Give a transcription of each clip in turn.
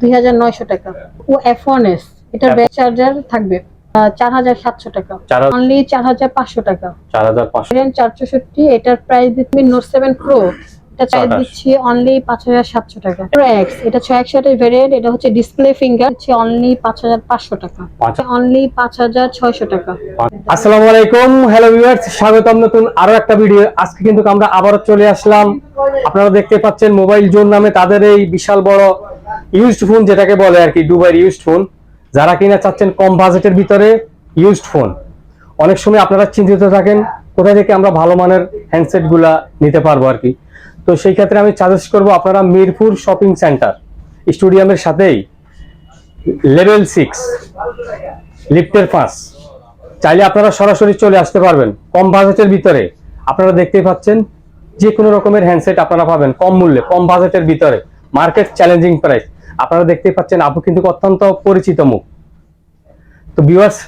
দুই হাজার নয়শো টাকা। ও এফ ওয়ান এস এটার ব্যাক চার্জার থাকবে চার হাজার সাতশো টাকা। অনলি চার হাজার পাঁচশো টাকা। চার হাজার পাঁচশো। চার চৌষট্টি এটার প্রাইস দিচ্ছি নোট সেভেন প্রো এটা প্রাইস দিচ্ছি অনলি পাঁচ হাজার সাতশো টাকা। এক্স এটা ছয় একশো ভেরিয়েন্ট এটা হচ্ছে ডিসপ্লে ফিঙ্গার হচ্ছে অনলি পাঁচ হাজার পাঁচশো টাকা। অনলি পাঁচ হাজার ছয়শো টাকা। আসসালামু আলাইকুম হ্যালো ভিউয়ার্স স্বাগতম নতুন আরও একটা ভিডিও আজকে কিন্তু আমরা আবারও চলে আসলাম। আপনারা দেখতে পাচ্ছেন মোবাইল জোন নামে তাদের এই বিশাল বড় ইউজড ফোন যেটাকে বলে আর কি দুবাইয়ের ইউজড ফোন যারা কিনা চাচ্ছেন কম বাজেটের ভিতরে ইউজড ফোন অনেক সময় আপনারা চিন্তিত থাকেন কোথা থেকে আমরা ভালো মানের হ্যান্ডসেটগুলা নিতে পারব আর কি। তো সেই ক্ষেত্রে আমি সাজেস্ট করব আপনারা মিরপুর শপিং সেন্টার স্টেডিয়ামের সাথেই লেভেল সিক্স লিফটের পাঁচ চাইলে আপনারা সরাসরি চলে আসতে পারবেন। কম বাজেটের ভিতরে আপনারা দেখতেই পাচ্ছেন যে কোনো রকমের হ্যান্ডসেট আপনারা পাবেন, কম মূল্যে, কম বাজেটের ভিতরে। Market challenging price. আপনারা দেখতেই পাচ্ছেন আপু কিন্তু অত্যন্ত পরিচিত মুখ। তো ভিউয়ার্স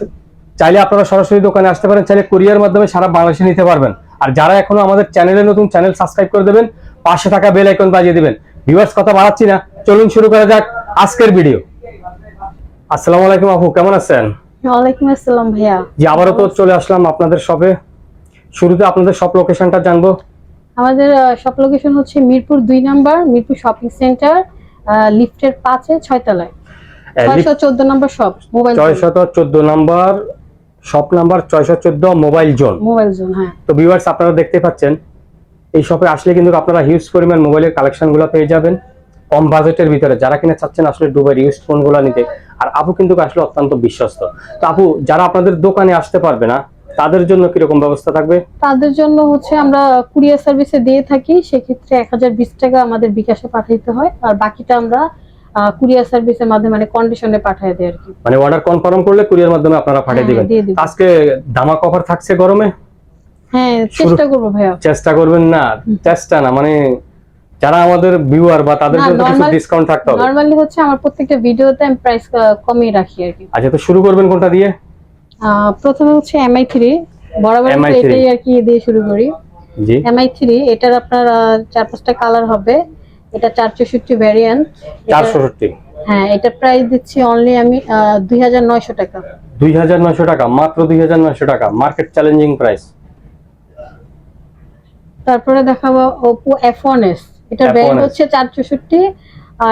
চাইলে আপনারা সরাসরি দোকানে আসতে পারেন চাইলে কুরিয়ার মাধ্যমে সারা বাংলাদেশে নিতে পারবেন। আর যারা এখনও আমাদের চ্যানেলে নতুন চ্যানেল সাবস্ক্রাইব করে দেবেন পাশে থাকা বেল আইকন বাজিয়ে দেবেন। ভিউয়ার্স কথা বাড়াচ্ছি না চলুন শুরু করা যাক আজকের ভিডিও আসসালামু আলাইকুম আপু কেমন আছেন? ওয়ালাইকুম আসসালাম ভাইয়া। জি আবারও তো চলে আসলাম আপনাদের শপে শুরুতে আপনাদের সব লোকেশনটা জানব। আমাদের শপ লোকেশন হচ্ছে মিরপুর দুই নাম্বার মিরপুর শপিং সেন্টার লিফটের পাঁচে ছয়তলায়। ছয়শো চোদ্দ নম্বর শপ মোবাইল ছয়শত চোদ্দ নাম্বার শপ নাম্বার ছয়শো চোদ্দ মোবাইল জোন মোবাইল জোন হ্যাঁ। তো ভিউয়ার্স আপনারা দেখতে পাচ্ছেন এই শপে আসলে কিন্তু আপনারা হিউজ পরিমাণ মোবাইলের কালেকশনগুলো পেয়ে যাবেন। কম বাজেটের ভিতরে যারা কিনা চাচ্ছেন আসলে দুবাইয়ের ইউজ ফোনগুলো নিতে। আর আপু কিন্তু আসলে অত্যন্ত বিশ্বস্ত। তো আপু যারা আপনাদের দোকানে আসতে পারবে না তাদের জন্য কীরকম ব্যবস্থা থাকবে? তাদের জন্য হচ্ছে আমরা কুরিয়ার সার্ভিসে দিয়ে থাকি সেক্ষেত্রে এক হাজার বিশ টাকা আমাদের বিকাশে পাঠাইতে হয় আর বাকিটা আমরা কুরিয়ার সার্ভিসের মাধ্যমে মানে কন্ডিশনে পাঠিয়ে দিই আর কি। মানে অর্ডার কনফার্ম করলে কুরিয়ার মাধ্যমে আপনারা পাঠিয়ে হ্যাঁ, দিবেন আজকে দামা কভার থাকছে গরমে? হ্যাঁ চেষ্টা করব ভাইয়া। চেষ্টা করবেন না চেষ্টা না মানে যারা আমাদের ভিউয়ার বা তাদের জন্য কিছু ডিসকাউন্ট থাকতে হবে। নর্মালি হচ্ছে আমার প্রত্যেকটা ভিডিওতে আমি প্রাইস কমিয়ে রাখি আর কি। আচ্ছা তো শুরু করবেন কোনটা দিয়ে? প্রথমে হচ্ছে এমআই থ্রি বরাবর এটাই আর কি দিয়ে শুরু করি। জি। এমআই থ্রি এটার আপনার চার পাঁচটা কালার হবে। এটা চার চৌষট্টি ভ্যারিয়েন্ট চারশোষট্টি হ্যাঁ এটা প্রাইস দিচ্ছি অনলি আমি দুই হাজার নয়শো টাকা। দুই হাজার নয়শো টাকা মাত্র দুই হাজার নয়শো টাকা। মার্কেট চ্যালেঞ্জিং প্রাইস তারপরে দেখাবো ওপো এফ ওয়ান এস এটার F1S ব্যান্ড হচ্ছে চার চৌষট্টি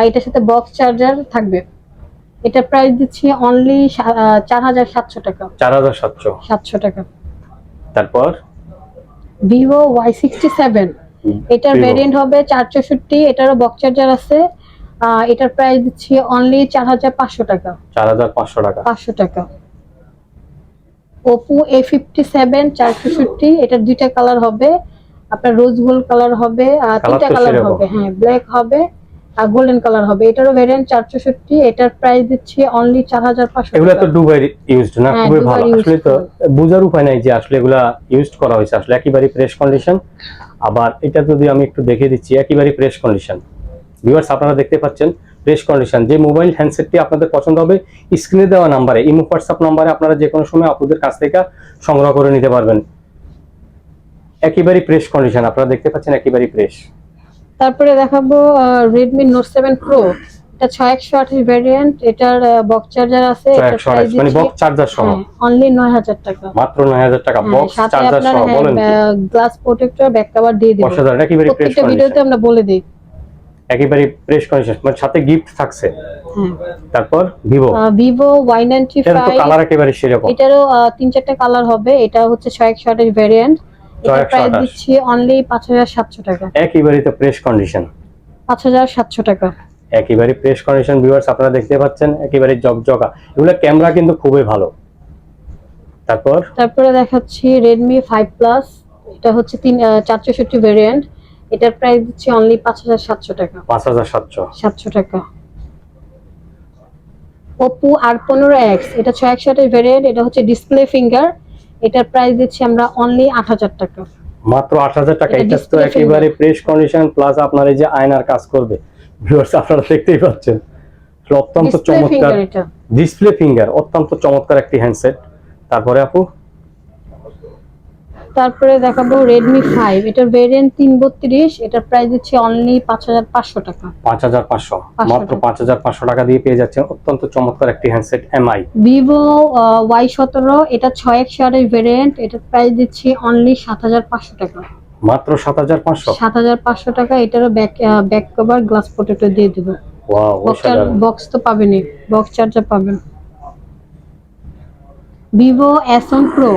এটার সাথে বক্স চার্জার থাকবে। এটা প্রাইস দিচ্ছি অনলি চার হাজার সাতশো টাকা। চার হাজার সাতশো। সাতশো টাকা। তারপর? ভিভো ওয়াই সিক্সটি সেভেন এটার Vivo। ভেরিয়েন্ট হবে চার চৌষট্টি এটারও বক্স চার্জার আছে। এটার প্রাইস দিচ্ছি অনলি চার হাজার পাঁচশো টাকা। চার হাজার পাঁচশো টাকা। পাঁচশো টাকা। ওপো এ ফিফটি সেভেন চার চৌষট্টি এটার দুইটা কালার হবে। আপনার রোজ গোল্ড কালার হবে আর তিনটা কালার হবে হ্যাঁ ব্ল্যাক হবে। গোল্ডেন কালার হবে। এটারও ভেরিয়েন্ট চার চৌষট্টি এটার প্রাইস দিচ্ছি অনলি চার হাজার পাঁচশো এগুলা তো দুবাই ইউজড না? হ্যাঁ, খুবই ভালো। আসলে তো বোঝার উপায় নাই যে আসলে এগুলা ইউজড করা হয়েছে। আসলে একেবারে ফ্রেশ কন্ডিশন আবার এটা যদি আমি একটু দেখে দিচ্ছি একেবারে ফ্রেশ কন্ডিশন ভিউয়ার্স আপনারা দেখতে পাচ্ছেন ফ্রেশ কন্ডিশন যে মোবাইল হ্যান্ডসেটটি আপনাদের পছন্দ হবে স্ক্রিনে দেওয়া নাম্বারে ইমো হোয়াটসঅ্যাপ নাম্বারে আপনারা যে কোনো সময় আপনাদের কাছ থেকে সংগ্রহ করে নিতে পারবেন। একেবারে ফ্রেশ কন্ডিশন আপনারা দেখতে পাচ্ছেন একেবারে ফ্রেশ তারপরে দেখাবো রেডমি নোট সেভেন প্রো এটা ছয় একশো আঠাশ ভ্যারিয়েন্ট এটার বক্স চার্জার আছে এটার মানে চার্জার সহ। অনলি নয় হাজার টাকা। মাত্র নয় হাজার টাকা হ্যাঁ, বক্স সাথে চার্জার সহ বলেন গ্লাস প্রোটেক্টর ব্যাক কভার দিয়ে দিব। অসাধারণ একেবারে প্রত্যেকটা ভিডিওতে আমরা বলে দিই। একেবারে ফ্রেশ কন্ডিশন মানে সাথে গিফট থাকছে। হ্যাঁ। তারপর ভিভো ভিভো ওয়াই নাইনটি তো ফাইভ কালার একেবারে সেরকম। এটারও তিন চারটা কালার হবে এটা হচ্ছে ছয় একশো আঠাশ ভ্যারিয়েন্ট 6128 প্রাইস দিচ্ছি অনলি পাঁচ হাজার সাতশো টাকা। একেবারে তো ফ্রেশ কন্ডিশন পাঁচ হাজার সাতশো টাকা। একেবারে ফ্রেশ কন্ডিশন ভিউয়ার্স আপনারা দেখতে পাচ্ছেন একেবারে জকজকা। এগুলো ক্যামেরা কিন্তু খুবই ভালো। তারপর? তারপরে দেখাচ্ছি রেডমি ফাইভ প্লাস এটা হচ্ছে তিন চার চৌষট্টি এটার প্রাইস দিচ্ছি অনলি পাঁচ হাজার সাতশো টাকা। পাঁচ হাজার সাতশো। সাতশো টাকা। ওপো আর পনেরো এক্স এটা ছয় একশো আঠাশ ভ্যারিয়েন্ট এটা হচ্ছে ডিসপ্লে ফিঙ্গার এটার প্রাইস দিচ্ছি আমরা অনলি আট হাজার টাকা। মাত্র আট হাজার টাকা। এটা তো একেবারে ফ্রেশ কন্ডিশন প্লাস আপনার এই যে আয়নার কাজ করবে। ভিউয়ার্স আপনারা দেখতেই পাচ্ছেন। অত্যন্ত চমৎকার। ডিসপ্লে ফিঙ্গার অত্যন্ত চমৎকার একটি হ্যান্ডসেট তারপরে আপু? তারপরে দেখাবো রেডমি ফাইভ এটার ভেরিয়েন্ট তিন বত্রিশ এটার প্রাইস দিচ্ছে অনলি পাঁচ হাজার পাঁচশো টাকা। পাঁচ হাজার পাঁচশো। মাত্র। পাঁচ হাজার পাঁচশো টাকা দিয়ে পেয়ে যাচ্ছেন অত্যন্ত চমৎকার একটি হ্যান্ডসেট এমআই ভিভো ওয়াই সতেরো এটা ছয় একশো আটের ভেরিয়েন্ট এটার প্রাইস দিচ্ছি অনলি সাত হাজার পাঁচশো টাকা। মাত্র সাত হাজার পাঁচশো? সাত হাজার পাঁচশো টাকা এটারও ব্যাক ব্যাক কভার গ্লাস পোটেটো দিয়ে দেবো। বক্স তো পাবেনই বক্স চার্জার পাবেন। ভিভো এস প্রো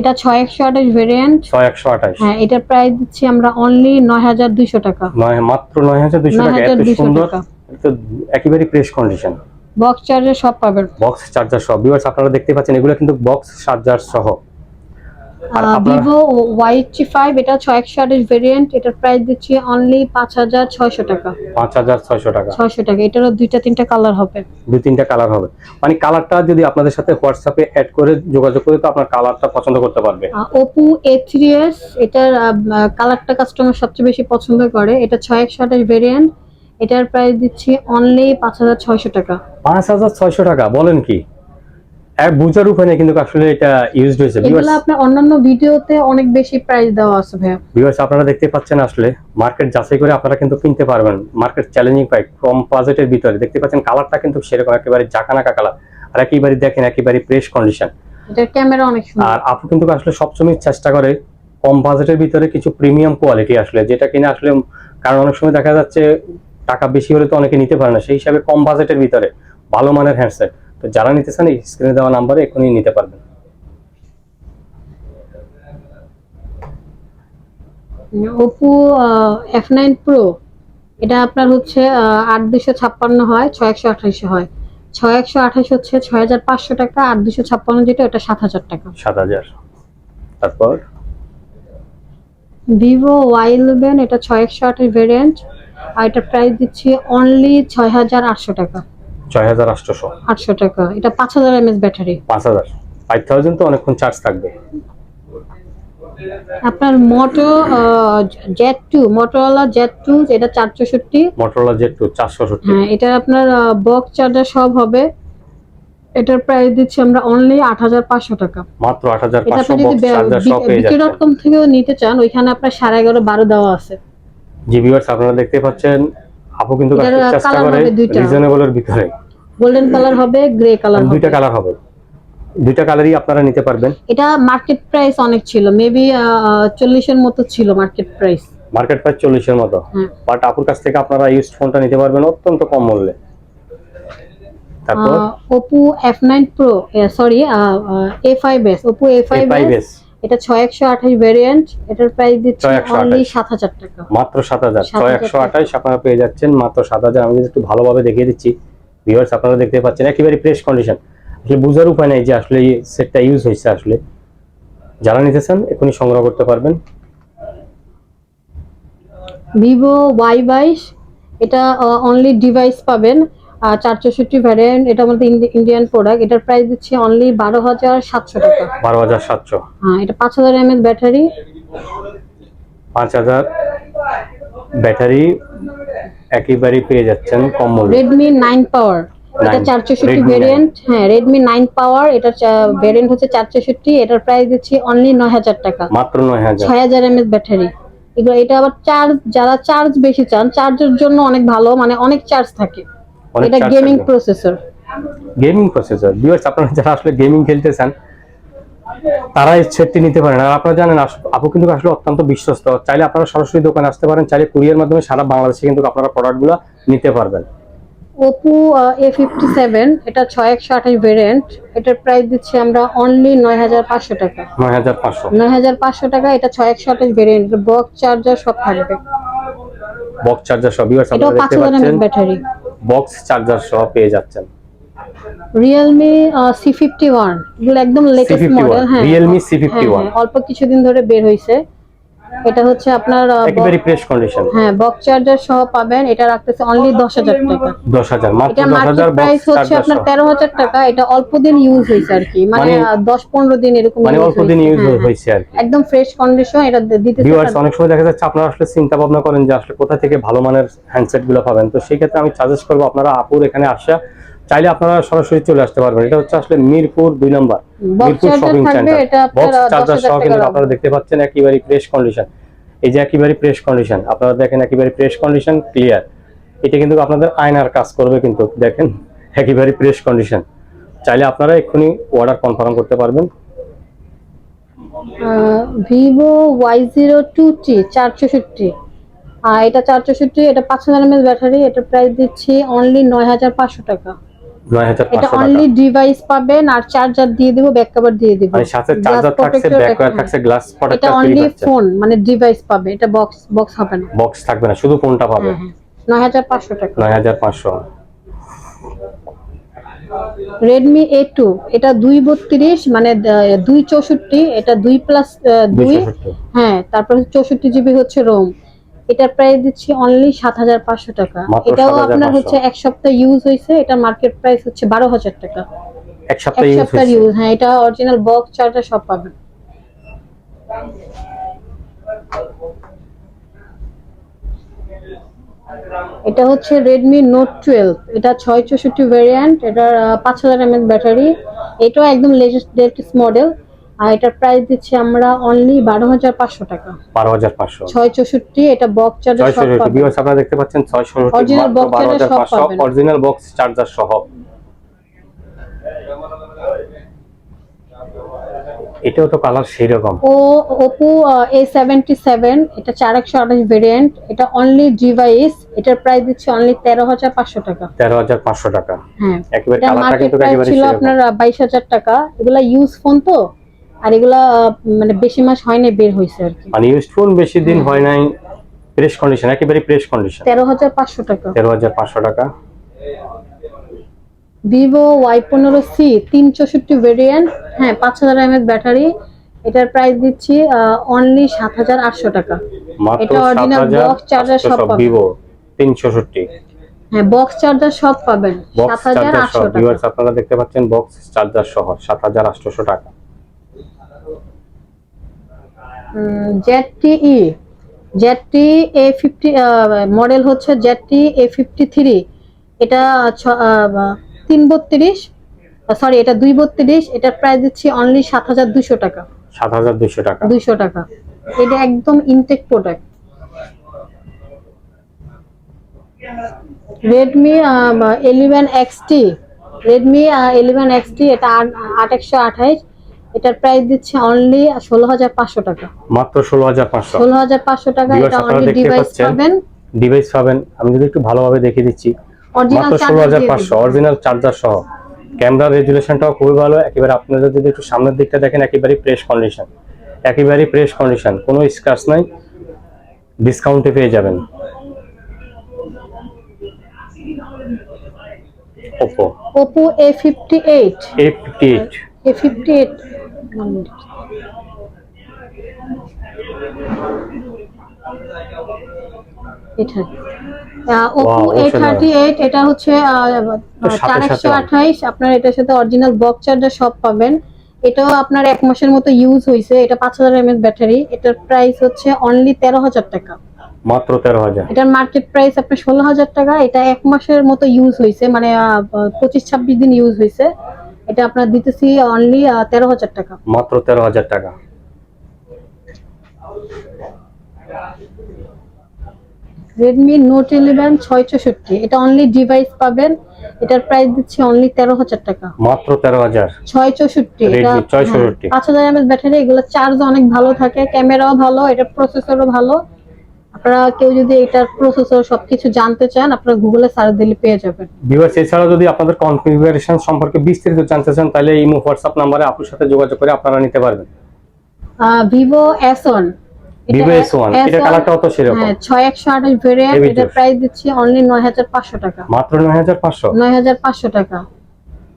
এটা ছয় একশো আঠাশ ভেরিয়েন্ট ছয় একশো আঠাশ। হ্যাঁ এটার প্রাইস দিচ্ছি আমরা অনলি নয় হাজার দুইশো টাকা। নয় মাত্র নয় হাজার দুইশো টাকা এত সুন্দর। একেবারে ফ্রেশ কন্ডিশন বক্স চার্জার সব পাবেন। বক্স চার্জার সব। ভিউয়ার্স আপনারা দেখতে পাচ্ছেন এগুলো কিন্তু বক্স চার্জার সহ। ভিভো ওয়াই এইটটি ফাইভ এটা ছয় একশো আঠাশ ভেরিয়েন্ট এটার প্রাইস দিচ্ছি অনলি পাঁচ হাজার ছয়শো টাকা। পাঁচ হাজার ছয়শো টাকা। ছয়শো টাকা এটারও দুইটা তিনটা কালার হবে। দুই তিনটা কালার হবে। মানে কালারটা যদি আপনাদের সাথে হোয়াটসঅ্যাপে অ্যাড করে যোগাযোগ করে তো আপনার কালারটা পছন্দ করতে পারবে। ওপো এ থ্রি এস এটার কালারটা কাস্টমার সবচেয়ে বেশি পছন্দ করে। এটা ছয় একশো আঠাশ ভেরিয়েন্ট এটার প্রাইস দিচ্ছি অনলি পাঁচ হাজার ছয়শো টাকা। পাঁচ হাজার ছয়শো টাকা বলেন কি? এক বুঝার উপায় নেই কিন্তু আসলে এটা ইউজড হয়েছে। এগুলো আপনার অন্যান্য ভিডিওতে অনেক বেশি প্রাইস দেওয়া আছে ভাইয়া। ভিউয়ার্স আপনারা দেখতে পাচ্ছেন আসলে মার্কেট যাচাই করে আপনারা কিন্তু কিনতে পারবেন। মার্কেট চ্যালেঞ্জিং পাই কম বাজেটের ভিতরে। দেখতে পাচ্ছেন কালারটা কিন্তু সেরকম একেবারে জাকানাকা কালার আর একেবারে দেখেন একেবারে ফ্রেশ কন্ডিশন এটার ক্যামেরা অনেক সুন্দর। আর আপু কিন্তু আসলে সবসময় চেষ্টা করে কম বাজেটের ভিতরে কিছু প্রিমিয়াম কোয়ালিটি আসলে যেটা কিনা আসলে কারণ অনেক সময় দেখা যাচ্ছে টাকা বেশি হলে তো অনেকে নিতে পারে না। সেই হিসাবে কম বাজেটের ভিতরে ভালো মানের হ্যান্ডসেট তো যারা নিতে চান এই স্ক্রিনে দেওয়া নাম্বারে এখনই নিতে পারবেন। ওপো এফ নাইন প্রো এটা আপনার হচ্ছে আট দুশো ছাপ্পান্ন হয় ছয় একশো আঠাশ হয়। ছয় একশো আঠাশ হচ্ছে ছয় হাজার পাঁচশো টাকা আট দুশো ছাপ্পান্ন যেটা ওটা সাত হাজার টাকা। সাত হাজার। তারপর? ভিভো ওয়াই ইলেভেন এটা ছয় একশো আঠাশ ভেরিয়েন্ট আর এটার প্রাইস দিচ্ছি অনলি ছয় হাজার আটশো টাকা। ছয় হাজার আটশোশো আটশো টাকা। এটা পাঁচ হাজার এমএস ব্যাটারি। পাঁচ হাজার। ফাইভ থাউজেন্ড তো অনেকক্ষণ চার্জ থাকবে। আপনার Moto Z two Z two এটা মোটরোলা টু হ্যাঁ এটা আপনার বক্স চার্জার সব হবে। এটার প্রাইস দিচ্ছি আমরা অনলি আট হাজার পাঁচশো টাকা। মাত্র আট হাজার পাঁচশো বিকে ডট কম থেকেও নিতে চান ওইখানে আপনার সাড়ে এগারো বারো দেওয়া আছে। জি ভিউয়ার্স আপনারা দেখতে পাচ্ছেন আপু কিন্তু চেষ্টা করে রিজনেবল এর ভিতরে। গোল্ডেন কালার হবে গ্রে কালার হবে। দুইটা কালার হবে। দুইটা কালারই আপনারা নিতে পারবেন। এটা মার্কেট প্রাইস অনেক ছিল। মেবি 40 এর মতো ছিল মার্কেট প্রাইস মার্কেট প্রাইস 40 এর মতো হ্যাঁ। বাট আপুর কাছ থেকে আপনারা ইউজড ফোনটা নিতে পারবেন অত্যন্ত কম মূল্যে। তারপর? Oppo F9 Pro sorry A5s Oppo A5s এটা ছয় একশো আঠাশ ভ্যারিয়েন্ট এটার প্রাইস দিচ্ছে অনলি সাত হাজার টাকা। মাত্র সাত হাজার। 7,000 ছয় একশো আঠাশ আপনারা পেয়ে যাচ্ছেন মাত্র সাত হাজার। আমি যদি একটু ভালোভাবে দেখিয়ে দিচ্ছি ভিউয়ার্স আপনারা দেখতে পাচ্ছেন একেবারে ফ্রেশ কন্ডিশন আসলে বোঝার উপায় নেই যে আসলে এই সেটটা ইউজ হয়েছে আসলে। যারা নিতে চান এখনই সংগ্রহ করতে পারবেন। ভিভো ওয়াই বাইশ এটা অনলি ডিভাইস পাবেন। চার চৌষট্টি ভ্যারিয়েন্ট এটা আমাদের ইন্ডিয়ান প্রোডাক্ট এটার প্রাইস দিচ্ছে অনলি বারো হাজার সাতশো টাকা। বারো হাজার সাতশো। হ্যাঁ এটা পাঁচ হাজার এমএস ব্যাটারি। পাঁচ হাজার ব্যাটারি একেবারেই পেয়ে যাচ্ছেন কম মূল্যে রেডমি নাইন পাওয়ার এটা চার চৌষট্টি ভেরিয়েন্ট হ্যাঁ রেডমি নাইন পাওয়ার এটার ভেরিয়েন্ট হচ্ছে চার চৌষট্টি এটার প্রাইস দিচ্ছি অনলি নয় হাজার টাকা। মাত্র নয় হাজার। ছয় হাজার এমএস ব্যাটারি। এগুলো এটা আবার চার্জ যারা চার্জ বেশি চান চার্জের জন্য অনেক ভালো মানে অনেক চার্জ থাকে। এটা gaming processor gaming processor viewers আপনারা যারা আসলে গেমিং খেলতে চান তারা এই সেটটি নিতে পারেন। আর আপনারা জানেন আপু কিন্তু আসলে অত্যন্ত বিশ্বস্ত। চাইলে আপনারা সরাসরি দোকানে আসতে পারেন চাইলে কুরিয়ার মাধ্যমে সারা বাংলাদেশে কিন্তু আপনারা প্রোডাক্টগুলো নিতে পারবেন। ওপো এ ফিফটি সেভেন এটা ছয় একশো আঠাশ ভেরিয়েন্ট এটার প্রাইস দিচ্ছি আমরা অনলি নয় হাজার পাঁচশো টাকা। নয় হাজার পাঁচশো। নয় হাজার পাঁচশো টাকা এটা ছয় একশো আঠাশ ভেরিয়েন্ট বক্স চার্জার সব থাকবে। বক্স চার্জার ভিউয়ার্স এটাও আপনারা পাঁচ হাজার ব্যাটারি বক্স চার্জার সহ পেয়ে যাচ্ছেন। ফিফটি ওয়ান এগুলো একদম লেটেস্ট C51 মডেল হ্যাঁ। Realme হ্যাঁ, C51 হ্যাঁ, অল্প কিছুদিন ধরে বের হয়েছে এটা হচ্ছে আপনার একেবারে ফ্রেশ কন্ডিশন হ্যাঁ বক্স চার্জার সহ পাবেন। এটা রাখতেছে অনলি দশ হাজার টাকা। দশ হাজার মাত্র এটা দশ মার্কেট হাজার প্রাইস হচ্ছে আপনার সহ। তেরো হাজার টাকা। এটা অল্প দিন ইউজ হয়েছে আর কি। মানে মানে- আহ, দশ পনেরো দিন এরকম মানে অল্প দিন ইউজ হ্যাঁ, হ্যাঁ। হয়েছে আর কি। একদম ফ্রেশ কন্ডিশন এটা দিতে ভিউয়ার্স অনেক সময় দেখা যাচ্ছে আপনারা আসলে চিন্তা ভাবনা করেন যে আসলে কোথা থেকে ভালো মানের হ্যান্ডসেটগুলো পাবেন। তো সেই ক্ষেত্রে আমি সাজেস্ট করব আপনারা আপুর এখানে আসা। চাইলে আপনারা সরাসরি চলে আসতে পারবেন। এটা হচ্ছে আসলে মিরপুর দুই number Mirpur shopping centre box charger সহ কিন্তু আপনারা দেখতে পাচ্ছেন একেবারে ফ্রেশ কন্ডিশন এই যে একেবারে ফ্রেশ কন্ডিশন আপনারা দেখেন একেবারে ফ্রেশ কন্ডিশন ক্লিয়ার এটা কিন্তু আপনাদের আয়নার কাজ করবে কিন্তু দেখেন একেবারে ফ্রেশ কন্ডিশন চাইলে আপনারা এক্ষুনি অর্ডার কনফার্ম করতে পারবেন। Vivo Y zero two T চার চৌষট্টি আর এটা চার চৌষট্টি এটা পাঁচ হাজার এমএল ব্যাটারি এটা প্রাইস দিচ্ছি অনলি নয় হাজার পাঁচশো টাকা। এটা অনলি ডিভাইস পাবেন আর চার্জার দিয়ে দিব ব্যাক কভার দিয়ে দিব। মানে সাথে চার্জার থাকছে ব্যাক থাকছে glass protector free only phone মানে ডিভাইস পাবে এটা বক্স বক্স হবে না। বক্স থাকবে না শুধু ফোনটা পাবে। হ্যাঁ হ্যাঁ নয় হাজার পাঁচশো টাকা। নয় হাজার পাঁচশো। রেডমি এ টু এটা দুই বত্রিশ মানে দ- দুই চৌষট্টি এটা দুই প্লাস দুই। হ্যাঁ তারপরে চৌষট্টি জিবি হচ্ছে রোম এটার প্রাইস দিচ্ছি অনলি সাত হাজার পাঁচশো টাকা। এটাও আপনার হচ্ছে এক সপ্তাহ ইউজ হয়েছে এটা মার্কেট প্রাইস হচ্ছে বারো হাজার টাকা। এক সপ্তাহ ইউজ হ্যাঁ এটা অরিজিনাল বক্স চার্জার সব পাবেন। এটা হচ্ছে রেডমি নোট টুয়েলভ এটা ছয় চৌষট্টি ভ্যারিয়েন্ট এটার পাঁচ হাজার এমএল ব্যাটারি এটাও একদম লেটেস্ট মডেল আর এটার প্রাইস দিচ্ছি আমরা অনলি বারো হাজার পাঁচশো টাকা। বারো হাজার পাঁচশো। ছয় চৌষট্টি এটা বক্স চার্জার ভিউয়ার্স আপনারা দেখতে পাচ্ছেন ছয়শো বারো charger হাজার পাঁচশো। অরিজিনাল বক্স চার্জার সহ। এটাও তো কালার সেই রকম ও ওপো এ সেভেন্টি সেভেন এটা চার একশো আঠাশ ভেরিয়েন্ট এটা অনলি ডিভাইস এটার প্রাইস দিচ্ছে অনলি তেরো হাজার পাঁচশো টাকা। তেরো হাজার পাঁচশো টাকা। হ্যাঁ। একেবারে কালারটা কিন্তু ছিল আপনার বাইশ হাজার টাকা। এগুলা ইউজ ফোন তো? আর এগুলা মানে বেশি মাস হয় হয়নি বের হয়েছে আর কি। মানে ইউজ ফোন বেশি দিন হয় নাই প্রেস কন্ডিশন একেবারে প্রেস কন্ডিশন তেরো হাজার পাঁচশো টাকা। তেরো হাজার পাঁচশো টাকা। ভিভো ওয়াই পনেরো সি তিন চৌষট্টি ভেরিয়েন্ট হ্যাঁ পাঁচ হাজার এমএস ব্যাটারি এটার প্রাইস দিচ্ছি অনলি সাত হাজার আটশো টাকা। এটা হাজার box charger সব পাবেন। ভিভো তিন চৌষট্টি হ্যাঁ বক্স চার্জার সব পাবেন বক্স সাত হাজার চার্জার আটশো টাকা। আপনারা দেখতে পাচ্ছেন বক্স চার্জার সহ সাত হাজার আটশোশো টাকা। ZTE Z T A fifty model হচ্ছে Z T A fifty three এটা তিন বত্রিশ সরি এটা দুই বত্রিশ এটার প্রাইস দিচ্ছি অনলি সাত হাজার দুশো টাকা। সাত হাজার দুশো টাকা। দুইশো টাকা। এটা একদম intact product Redmi eleven X T Redmi eleven X T এটা আট একশো আঠাইশ এটার প্রাইস দিচ্ছে অনলি ষোলো হাজার পাঁচশো টাকা। মাত্র ষোলো হাজার পাঁচশো। ষোলো হাজার পাঁচশো টাকা এটা অনলি ডিভাইস পাবেন। ডিভাইস পাবেন। আমি যদি একটু ভালোভাবে দেখিয়ে দিচ্ছি। অরিজিনাল মাত্র ষোলো হাজার পাঁচশো অরিজিনাল চার্জার সহ। ক্যামেরা রেজুলেশনটাও খুবই ভালো। একেবারে আপনারা যদি একটু সামনের দিকটা দেখেন একেবারে প্রেস কন্ডিশন একেবারে প্রেস কন্ডিশন কোনো স্ক্র্যাচ নাই। ডিসকাউন্টে পেয়ে যাবেন। Oppo Oppo A fifty eight A fifty eight A fifty eight এটা। ওপো Wow, এ অসাধারণ। থার্টি এইট এটা হচ্ছে তো চার একশো আঠাইশ। আপনার এটার সাথে অরিজিনাল বক্স চার্জার সব পাবেন। এটাও আপনার এক মাসের মতো ইউজ হয়েছে এটা পাঁচ হাজার এমএস ব্যাটারি এটার প্রাইস হচ্ছে অনলি তেরো হাজার টাকা। মাত্র তেরো হাজার। এটার মার্কেট প্রাইস আপনার ষোলো হাজার টাকা। এটা এক মাসের মতো ইউজ হয়েছে মানে পঁচিশ ছাব্বিশ দিন ইউজ হয়েছে এটা আপনার দিতেছি অনলি তেরো হাজার টাকা। মাত্র তেরো হাজার টাকা। রেডমি নোট ইলেভেন ছয় চৌষট্টি এটা অনলি ডিভাইস পাবেন। এটার প্রাইস দিচ্ছি অনলি তেরো হাজার টাকা। মাত্র তেরো হাজার। ছয় চৌষট্টি 664 পাঁচ হাজার এমএস ব্যাটারি এগুলো চার্জ অনেক ভালো থাকে ক্যামেরাও ভালো এটা প্রসেসরও ভালো। আপনারা কেউ যদি এটার প্রসেসর সবকিছু জানতে চান আপনারা গুগলে সার্চ দিলে পেয়ে যাবেন। ভিউয়ার্স এছাড়া যদি আপনাদের কনফিগারেশন সম্পর্কে বিস্তারিত জানতে চান তাহলে ইমো হোয়াটসঅ্যাপ নম্বরে আপুর সাথে যোগাযোগ করে আপনারা নিতে পারবেন। Vivo S one Vivo S one এটা কালারটাও তো সেরকম। হ্যাঁ ছয় একশো আঠাশ ভেরিয়েন্ট এটা প্রাইস দিচ্ছি অনলি নয় হাজার পাঁচশো টাকা। মাত্র নয় হাজার পাঁচশো? নয় হাজার পাঁচশো টাকা।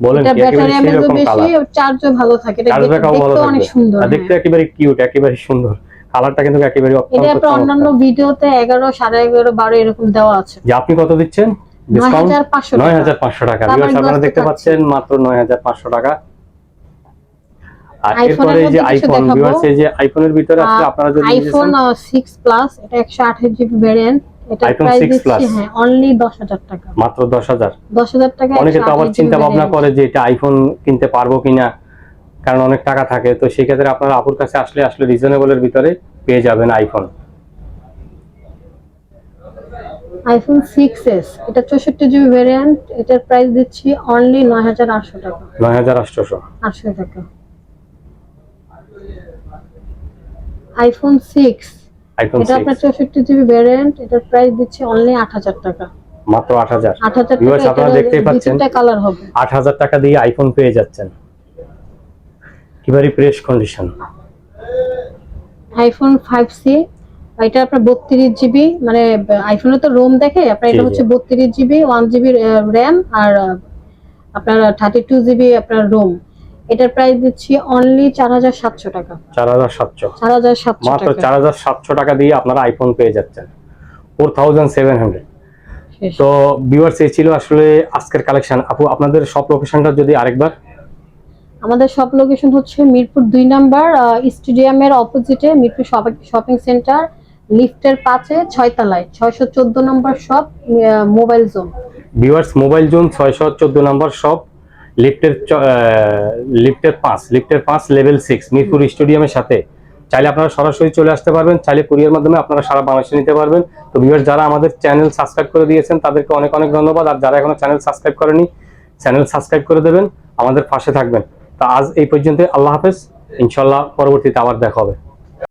বলেন এটা ব্যাটারি সেরকম বেশি চার্জও ভালো থাকে এটা দেখতে অনেক সুন্দর দেখতে হ্যাঁ। একেবারে কিউট একেবারে সুন্দর। কালারটা কিন্তু একেবারে এটা আপনার অন্যান্য ভিডিওতে এগারো সাড়ে এগারো বারো এরকম দেওয়া আছে। যে আপনি কত দিচ্ছেন? ডিসকাউন্ট 9,500 নয় হাজার পাঁচশো টাকা। ভিউয়ার্স আপনারা দেখতে পাচ্ছেন মাত্র নয় হাজার পাঁচশো টাকা। আর এরপরে এই যে আইফোন। ভিউয়ার্স এই যে আইফোনের ভিতরে আসলে আপনারা যদি আইফোন চান, সিক্স প্লাস এটা একশো আঠাশ জিবি ভ্যারিয়েন্ট এটা iPhone প্রাইস 6 দিচ্ছি হ্যাঁ অনলি দশ হাজার টাকা। মাত্র দশ হাজার। দশ হাজার টাকা অনেকে তো আবার চিন্তা ভাবনা করে যে এটা আইফোন কিনতে পারব কিনা। কারণ অনেক টাকা থাকে। তো সেই ক্ষেত্রে আপনারা আপুর কাছে আসলে আসলে রিজনেবলের ভিতরে পেয়ে যাবেন আইফোন আইফোন সিক্স এস এটা চৌষট্টি জিবি ভ্যারিয়েন্ট এটার প্রাইস দিচ্ছি অনলি নয় হাজার আটশো টাকা। নয় হাজার আটশোশো। আটশো টাকা। আইফোন সিক্স আইফোন এটা আপনার সিক্স চৌষট্টি জিবি ভ্যারিয়েন্ট এটার প্রাইস দিচ্ছি অনলি আট হাজার টাকা। মাত্র আট হাজার। আট হাজার Viewers, টাকা আপনারা দেখতেই পাচ্ছেন। কালার হবে। আট হাজার টাকা দিয়ে আইফোন পেয়ে যাচ্ছেন। কীভাবে fresh condition iPhone five C এটা আপনার বত্রিশ জিবি মানে আইফোনে তো রোম দেখে আপনার এটা হচ্ছে বত্রিশ জিবি ওয়ান জিবি র্যাম আর আপনার থার্টি টু জিবি আপনার রোম এটার প্রাইস দিচ্ছি অনলি চার হাজার সাতশো টাকা। চার হাজার সাতশো। চার হাজার সাতশো মাত্র চার হাজার সাতশো টাকা দিয়ে আপনারা আইফোন পেয়ে যাচ্ছেন। Four thousand seven hundred. তো ভিউয়ার্স এই ছিল আসলে আজকের কালেকশন আপু আপনাদের সব লোকেশনটা যদি আরেকবার আমাদের সব লোকেশন হচ্ছে মিরপুর দুই নাম্বার স্টেডিয়ামের অপোজিটে মিরপুর শপিং সেন্টার লিফটের পাঁচে ছয়তলায়, ছয়শো চোদ্দ number shop mobile zone viewers mobile zone ছয়শো চোদ্দ নম্বর শপ লিফটের লিফটের পাঁচ লিফটের পাঁচ লেভেল সিক্স মিরপুর স্টেডিয়ামের সাথে। চাইলে আপনারা সরাসরি চলে আসতে পারবেন, চাইলে কুরিয়ার মাধ্যমে আপনারা সারা বাংলাদেশে নিতে পারবেন। তো ভিউয়ার্স যারা আমাদের চ্যানেল সাবস্ক্রাইব করে দিয়েছেন, তাদেরকে অনেক অনেক ধন্যবাদ। আর যারা এখনও চ্যানেল সাবস্ক্রাইব করেনি চ্যানেল সাবস্ক্রাইব করে দেবেন, আমাদের পাশে থাকবেন। তা আজ এই পর্যন্ত আল্লাহ হাফেজ। ইনশাল্লাহ পরবর্তীতে আবার দেখা হবে।